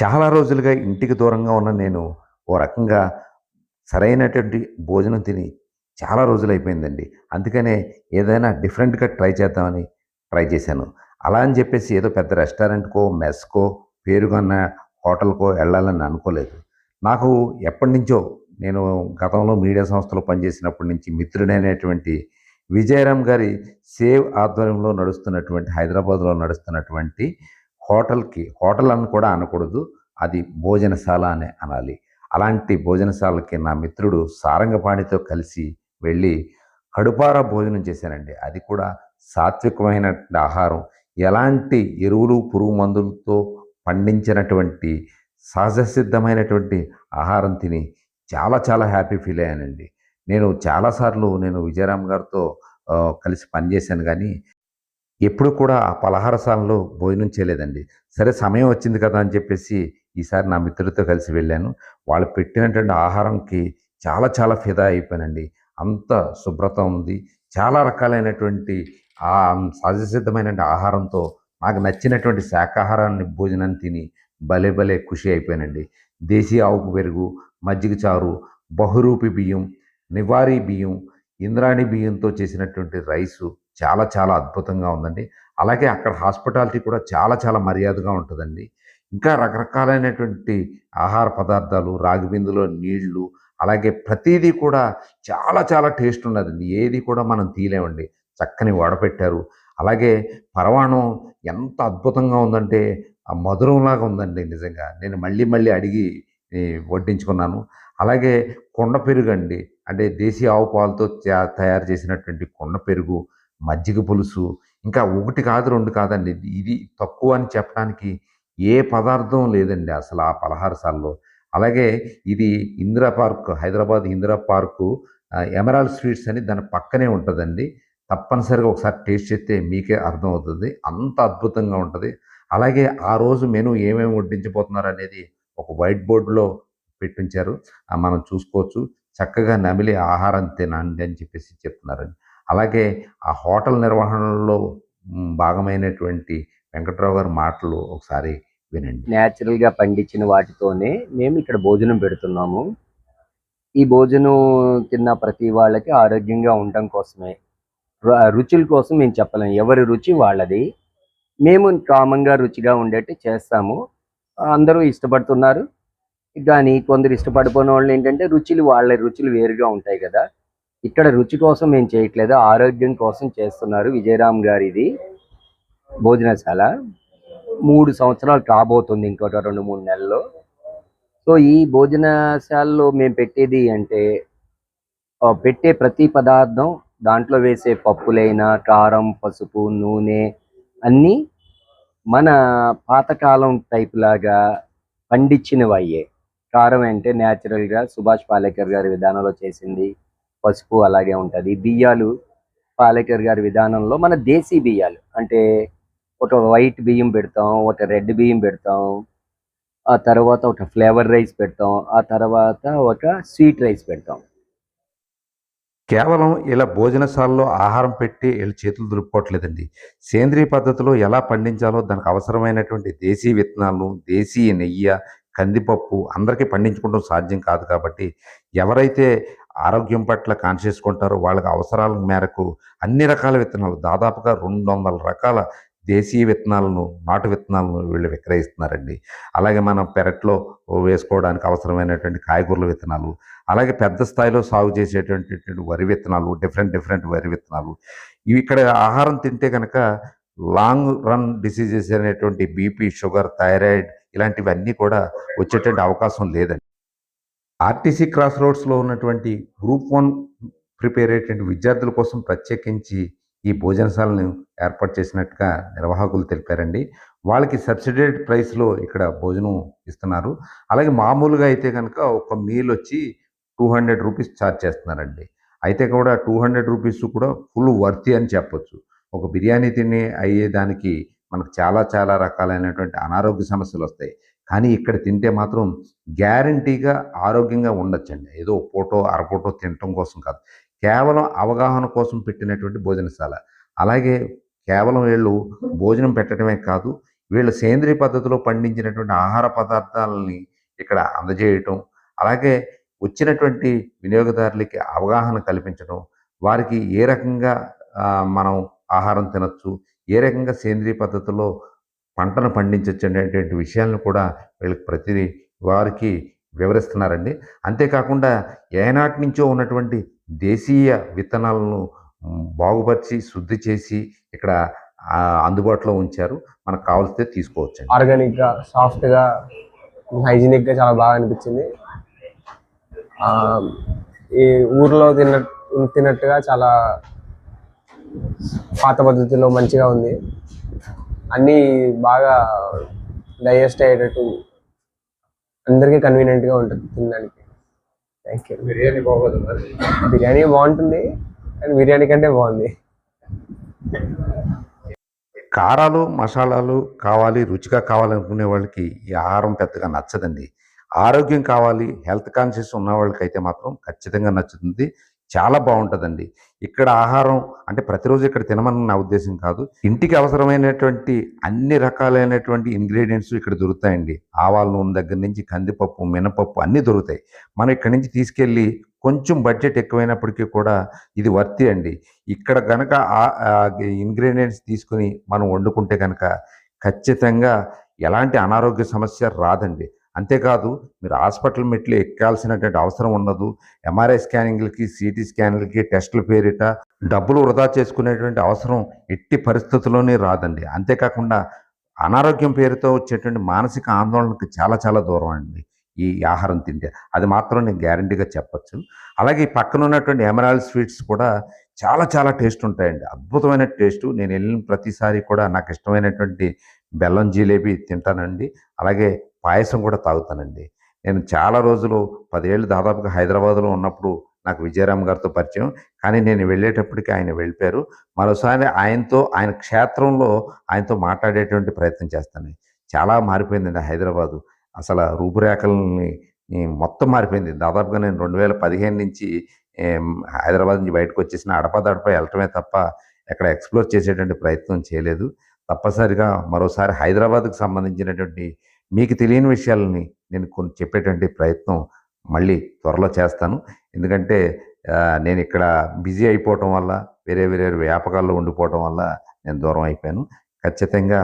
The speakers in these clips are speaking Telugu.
చాలా రోజులుగా ఇంటికి దూరంగా ఉన్న నేను ఓ రకంగా సరైనటువంటి భోజనం తిని చాలా రోజులు అయిపోయిందండి అందుకనే ఏదైనా డిఫరెంట్గా ట్రై చేద్దామని ట్రై చేశాను. అలా అని చెప్పేసి ఏదో పెద్ద రెస్టారెంట్కో మెస్కో పేరుగన్న హోటల్కో వెళ్ళాలని అనుకోలేదు. నాకు ఎప్పటి నుంచో నేను గతంలో మీడియా సంస్థలో పనిచేసినప్పటి నుంచి మిత్రుడైనటువంటి విజయరామ్ గారి సేవ్ ఆధ్వర్యంలో నడుస్తున్నటువంటి హైదరాబాద్లో నడుస్తున్నటువంటి హోటల్కి హోటల్ అని కూడా అనకూడదు. అది భోజనశాల అనే అనాలి. అలాంటి భోజనశాలకి నా మిత్రుడు సారంగపాణితో కలిసి వెళ్ళి కడుపారా భోజనం చేశానండి అది కూడా సాత్వికమైన ఆహారం. ఎలాంటి ఎరువులు పురుగు మందులతో పండించినటువంటి సహజ సిద్ధమైనటువంటి ఆహారం తిని చాలా చాలా హ్యాపీ ఫీల్ అయ్యానండి. నేను చాలాసార్లు నేను విజయరామ్ గారితో కలిసి పనిచేశాను కానీ ఎప్పుడు కూడా ఆ పలహారశాలలో భోజనం చేయలేదండి. సరే సమయం వచ్చింది కదా అని చెప్పేసి ఈసారి నా మిత్రులతో కలిసి వెళ్ళాను. వాళ్ళు పెట్టినటువంటి ఆహారంకి చాలా చాలా ఫిదా అయిపోయానండి. అంత శుభ్రత ఉంది. చాలా రకాలైనటువంటి ఆ సహజసిద్ధమైన ఆహారంతో నాకు నచ్చినటువంటి శాకాహారాన్ని భోజనాన్ని తిని భలే భలే ఖుషి అయిపోయానండి. దేశీ ఆవుకు పెరుగు మజ్జిగ చారు బహురూపి బియ్యం నివారీ బియ్యం ఇంద్రాణి బియ్యంతో చేసినటువంటి రైసు చాలా చాలా అద్భుతంగా ఉందండి. అలాగే అక్కడ హాస్పిటాలిటీ కూడా చాలా చాలా మర్యాదగా ఉంటుందండి. ఇంకా రకరకాలైనటువంటి ఆహార పదార్థాలు రాగి బిందులో నీళ్ళు అలాగే ప్రతిదీ కూడా చాలా చాలా టేస్ట్ ఉన్నదండి. ఏది కూడా మనం తీయలేమండి. చక్కని వడపెట్టారు అలాగే పరవాణం ఎంత అద్భుతంగా ఉందంటే ఆ మధురంలాగా ఉందండి నిజంగా. నేను మళ్ళీ మళ్ళీ అడిగి వడ్డించుకున్నాను. అలాగే కొండ పెరుగు అండి అంటే దేశీ ఆవు పాలతో తయారు చేసినటువంటి కొండ పెరుగు మజ్జిగ పులుసు ఇంకా ఒకటి కాదు రెండు కాదండి. ఇది తక్కువ అని చెప్పడానికి ఏ పదార్థం లేదండి అసలు ఆ పలహారశాలలో అలాగే ఇది Indira park Hyderabad Indira park Emerald Sweets అని దాని పక్కనే ఉంటుందండి. తప్పనిసరిగా ఒకసారి టేస్ట్ చేస్తే మీకే అర్థమవుతుంది. అంత అద్భుతంగా ఉంటుంది. అలాగే ఆ రోజు మెను ఏమేమి వడ్డించబోతున్నారు అనేది ఒక వైట్ బోర్డులో పెట్టించారు. మనం చూసుకోవచ్చు. చక్కగా నమిలి ఆహారం తినండి అని చెప్పేసి చెప్తున్నారండి. అలాగే ఆ హోటల్ నిర్వహణలో భాగమైనటువంటి వెంకట్రావు గారి మాటలు ఒకసారి వినండి. న్యాచురల్గా పండించిన వాటితోనే మేము ఇక్కడ భోజనం పెడుతున్నాము. ఈ భోజనం తిన్న ప్రతి వాళ్ళకి ఆరోగ్యంగా ఉండడం కోసమే. రుచుల కోసం మేము చెప్పలేము ఎవరి రుచి వాళ్ళది. మేము కామంగా రుచిగా ఉండేట్టు చేస్తాము. అందరూ ఇష్టపడుతున్నారు. కానీ కొందరు ఇష్టపడిపోయిన వాళ్ళు ఏంటంటే రుచులు వాళ్ళ రుచులు వేరుగా ఉంటాయి కదా. ఇక్కడ రుచి కోసం మేము చేయట్లేదు ఆరోగ్యం కోసం చేస్తున్నారు విజయరామ్ గారిది భోజనశాల. మూడు సంవత్సరాలు కాబోతుంది ఇంకొక రెండు మూడు నెలల్లో. సో ఈ భోజనశాలలో మేము పెట్టేది అంటే పెట్టే ప్రతి పదార్థం దాంట్లో వేసే పప్పులైనా కారం పసుపు నూనె అన్నీ మన పాతకాలం టైప్ లాగా పండించినవి అయ్యే కారం అంటే న్యాచురల్గా సుభాష్ పాలేకర్ గారి విధానంలో చేసింది. పసుపు అలాగే ఉంటుంది. బియ్యాలు పాలేకర్ గారి విధానంలో మన దేశీ బియ్యాలు. అంటే ఒక వైట్ బియ్యం పెడతాం ఒక రెడ్ బియ్యం పెడతాం ఆ తర్వాత ఒక ఫ్లేవర్ రైస్ పెడతాం ఆ తర్వాత ఒక స్వీట్ రైస్ పెడతాం. కేవలం ఇలా భోజనశాలలో ఆహారం పెట్టి వీళ్ళు చేతులు దులుపుకోవట్లేదండి. సేంద్రియ పద్ధతిలో ఎలా పండించాలో దానికి అవసరమైనటువంటి దేశీ విత్తనాలు దేశీయ నెయ్యి కందిపప్పు అందరికీ పండించుకోవడం సాధ్యం కాదు కాబట్టి ఎవరైతే ఆరోగ్యం పట్ల కాన్షియస్ ఉంటారు వాళ్ళకి అవసరాల మేరకు అన్ని రకాల విత్తనాలు దాదాపుగా రెండు వందల రకాల దేశీయ విత్తనాలను నాటు విత్తనాలను వీళ్ళు విక్రయిస్తున్నారండి. అలాగే మనం పెరట్లో వేసుకోవడానికి అవసరమైనటువంటి కాయగూరల విత్తనాలు అలాగే పెద్ద స్థాయిలో సాగు చేసేటువంటి వరి విత్తనాలు డిఫరెంట్ డిఫరెంట్ వరి విత్తనాలు. ఇవి ఇక్కడ ఆహారం తింటే కనుక లాంగ్ రన్ డిసీజెస్ అనేటువంటి బీపీ షుగర్ థైరాయిడ్ ఇలాంటివన్నీ కూడా వచ్చేటువంటి అవకాశం లేదండి. ఆర్టీసీ క్రాస్ రోడ్స్లో ఉన్నటువంటి గ్రూప్ వన్ ప్రిపేర్ అయ్యేటువంటి విద్యార్థుల కోసం ప్రత్యేకించి ఈ భోజనశాలను ఏర్పాటు చేసినట్టుగా నిర్వాహకులు తెలిపారండి. వాళ్ళకి సబ్సిడైడ్ ప్రైస్లో ఇక్కడ భోజనం ఇస్తున్నారు. అలాగే మామూలుగా అయితే కనుక ఒక మీల్ వచ్చి టూ హండ్రెడ్ రూపీస్ ఛార్జ్ చేస్తున్నారండి. అయితే కూడా టూ హండ్రెడ్ రూపీస్ కూడా ఫుల్ వర్తి అని చెప్పొచ్చు. ఒక బిర్యానీ తిని అయ్యేదానికి మనకు చాలా చాలా రకాలైనటువంటి అనారోగ్య సమస్యలు వస్తాయి. కానీ ఇక్కడ తింటే మాత్రం గ్యారంటీగా ఆరోగ్యంగా ఉండొచ్చండి. ఏదో ఫోటో అరపోటో తినటం కోసం కాదు. కేవలం అవగాహన కోసం పెట్టినటువంటి భోజనశాల. అలాగే కేవలం వీళ్ళు భోజనం పెట్టడమే కాదు వీళ్ళు సేంద్రియ పద్ధతిలో పండించినటువంటి ఆహార పదార్థాలని ఇక్కడ అందజేయటం అలాగే వచ్చినటువంటి వినియోగదారులకి అవగాహన కల్పించడం వారికి ఏ రకంగా మనం ఆహారం తినచ్చు ఏ రకంగా సేంద్రియ పద్ధతిలో పంటను పండించవచ్చు అనేటువంటి విషయాలను కూడా వీళ్ళకి ప్రతి వారికి వివరిస్తున్నారండి. అంతేకాకుండా ఏనాటి నుంచో ఉన్నటువంటి దేశీయ విత్తనాలను బాగుపరిచి శుద్ధి చేసి ఇక్కడ అందుబాటులో ఉంచారు. మనకు కావాల్సితే తీసుకోవచ్చు ఆర్గానిక్గా సాఫ్ట్గా హైజీనిక్గా చాలా బాగా అనిపించింది. ఈ ఊర్లో తిన్న తిన్నట్టుగా చాలా పాత పద్ధతిలో మంచిగా ఉంది. అన్నీ బాగా డైజెస్ట్ అయ్యేటట్టు అందరికీ కన్వీనియంట్గా ఉంటుంది తినడానికి. థ్యాంక్ యూ బిర్యానీ బాగోదు మరి. బిర్యానీ బాగుంటుంది కానీ బిర్యానీ కంటే బాగుంది. కారాలు మసాలాలు కావాలి రుచిగా కావాలనుకునే వాళ్ళకి ఈ ఆహారం పెద్దగా నచ్చదండి. ఆరోగ్యం కావాలి హెల్త్ కాన్షియస్ ఉన్న వాళ్ళకైతే మాత్రం ఖచ్చితంగా నచ్చుతుంది. చాలా బాగుంటుందండి. ఇక్కడ ఆహారం అంటే ప్రతిరోజు ఇక్కడ తినమని నా ఉద్దేశం కాదు. ఇంటికి అవసరమైనటువంటి అన్ని రకాలైనటువంటి ఇంగ్రీడియంట్స్ ఇక్కడ దొరుకుతాయండి. ఆవాల నూనె దగ్గర నుంచి కందిపప్పు మినపప్పు అన్నీ దొరుకుతాయి. మనం ఇక్కడి నుంచి తీసుకెళ్ళి కొంచెం బడ్జెట్ ఎక్కువైనప్పటికీ కూడా ఇది వర్తి అండి. ఇక్కడ గనక ఇంగ్రీడియంట్స్ తీసుకుని మనం వండుకుంటే కనుక ఖచ్చితంగా ఎలాంటి అనారోగ్య సమస్య రాదండి. అంతేకాదు మీరు హాస్పిటల్ మెట్లు ఎక్కాల్సినటువంటి అవసరం ఉండదు. ఎంఆర్ఐ స్కానింగ్లకి సిటీ స్కాన్లకి టెస్టుల పేరిట డబ్బులు వృధా చేసుకునేటువంటి అవసరం ఎట్టి పరిస్థితుల్లోనే రాదండి. అంతేకాకుండా అనారోగ్యం పేరుతో వచ్చేటువంటి మానసిక ఆందోళనకు చాలా చాలా దూరం అండి ఈ ఆహారం తింటే. అది మాత్రం నేను గ్యారంటీగా చెప్పచ్చు. అలాగే పక్కన ఉన్నటువంటి ఎమరాల్డ్ స్వీట్స్ కూడా చాలా చాలా టేస్ట్ ఉంటాయండి. అద్భుతమైన టేస్ట్. నేను వెళ్ళిన ప్రతిసారి కూడా నాకు ఇష్టమైనటువంటి బెల్లం జిలేబీ తింటానండి. అలాగే పాయసం కూడా తాగుతానండి. నేను చాలా రోజులు పదేళ్ళు దాదాపుగా హైదరాబాద్లో ఉన్నప్పుడు నాకు విజయరామ్ గారితో పరిచయం. కానీ నేను వెళ్ళేటప్పటికి ఆయన వెళ్ళిపోయారు. మరోసారి ఆయనతో ఆయన క్షేత్రంలో ఆయనతో మాట్లాడేటువంటి ప్రయత్నం చేస్తాను. చాలా మారిపోయిందండి హైదరాబాదు. అసలు రూపురేఖలని మొత్తం మారిపోయింది. దాదాపుగా నేను రెండు వేల పదిహేను నుంచి హైదరాబాద్ నుంచి బయటకు వచ్చేసిన అడపదడప వెళ్ళటమే తప్ప ఎక్కడ ఎక్స్ప్లోర్ చేసేటువంటి ప్రయత్నం చేయలేదు. తప్పనిసరిగా మరోసారి హైదరాబాద్కు సంబంధించినటువంటి మీకు తెలియని విషయాలని నేను కొన్ని చెప్పేటువంటి ప్రయత్నం మళ్ళీ త్వరలో చేస్తాను. ఎందుకంటే నేను ఇక్కడ బిజీ అయిపోవటం వల్ల వేరే వేరే వ్యాపకాల్లో ఉండిపోవటం వల్ల నేను దూరం అయిపోయాను. ఖచ్చితంగా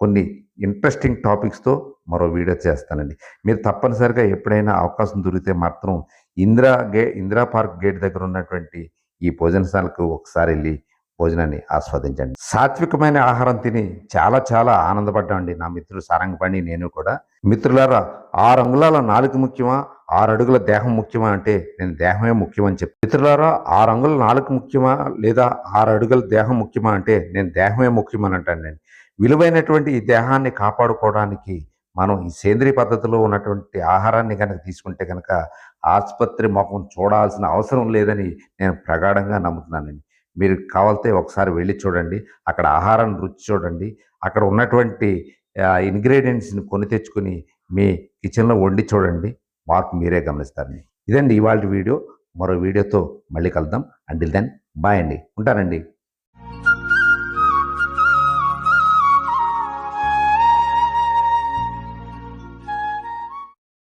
కొన్ని ఇంట్రెస్టింగ్ టాపిక్స్తో మరో వీడియో చేస్తానండి. మీరు తప్పనిసరిగా ఎప్పుడైనా అవకాశం దొరికితే మాత్రం ఇందిరా గే ఇందిరా పార్క్ గేట్ దగ్గర ఉన్నటువంటి ఈ భోజనశాలకు ఒకసారి వెళ్ళి భోజనాన్ని ఆస్వాదించండి. సాత్వికమైన ఆహారం తిని చాలా చాలా ఆనందపడ్డామండి నా మిత్రుడు సారంగపాణి. నేను కూడా మిత్రులారా ఆరు అంగుళాల నాలుగు ముఖ్యమా ఆరు అడుగుల దేహం ముఖ్యమా అంటే నేను దేహమే ముఖ్యమని చెప్పి. మిత్రులారా ఆరు అంగుళాల నాలుగు ముఖ్యమా లేదా ఆరు అడుగుల దేహం ముఖ్యమా అంటే నేను దేహమే ముఖ్యమని అంటాను నేను. విలువైనటువంటి ఈ దేహాన్ని కాపాడుకోవడానికి మనం ఈ సేంద్రియ పద్ధతిలో ఉన్నటువంటి ఆహారాన్ని కనుక తీసుకుంటే కనుక ఆసుపత్రి ముఖం చూడాల్సిన అవసరం లేదని నేను ప్రగాఢంగా నమ్ముతున్నానండి. మీరు కావాలితే ఒకసారి వెళ్ళి చూడండి. అక్కడ ఆహారం రుచి చూడండి. అక్కడ ఉన్నటువంటి ఇంగ్రీడియంట్స్ని కొని తెచ్చుకుని మీ కిచెన్లో వండి చూడండి. మార్పు మీరే గమనిస్తారండి ఇదండి ఇవాళ వీడియో. మరో వీడియోతో మళ్ళీ కలుద్దాం. అంటిల్ దెన్ బాయ్ అండి. ఉంటానండి.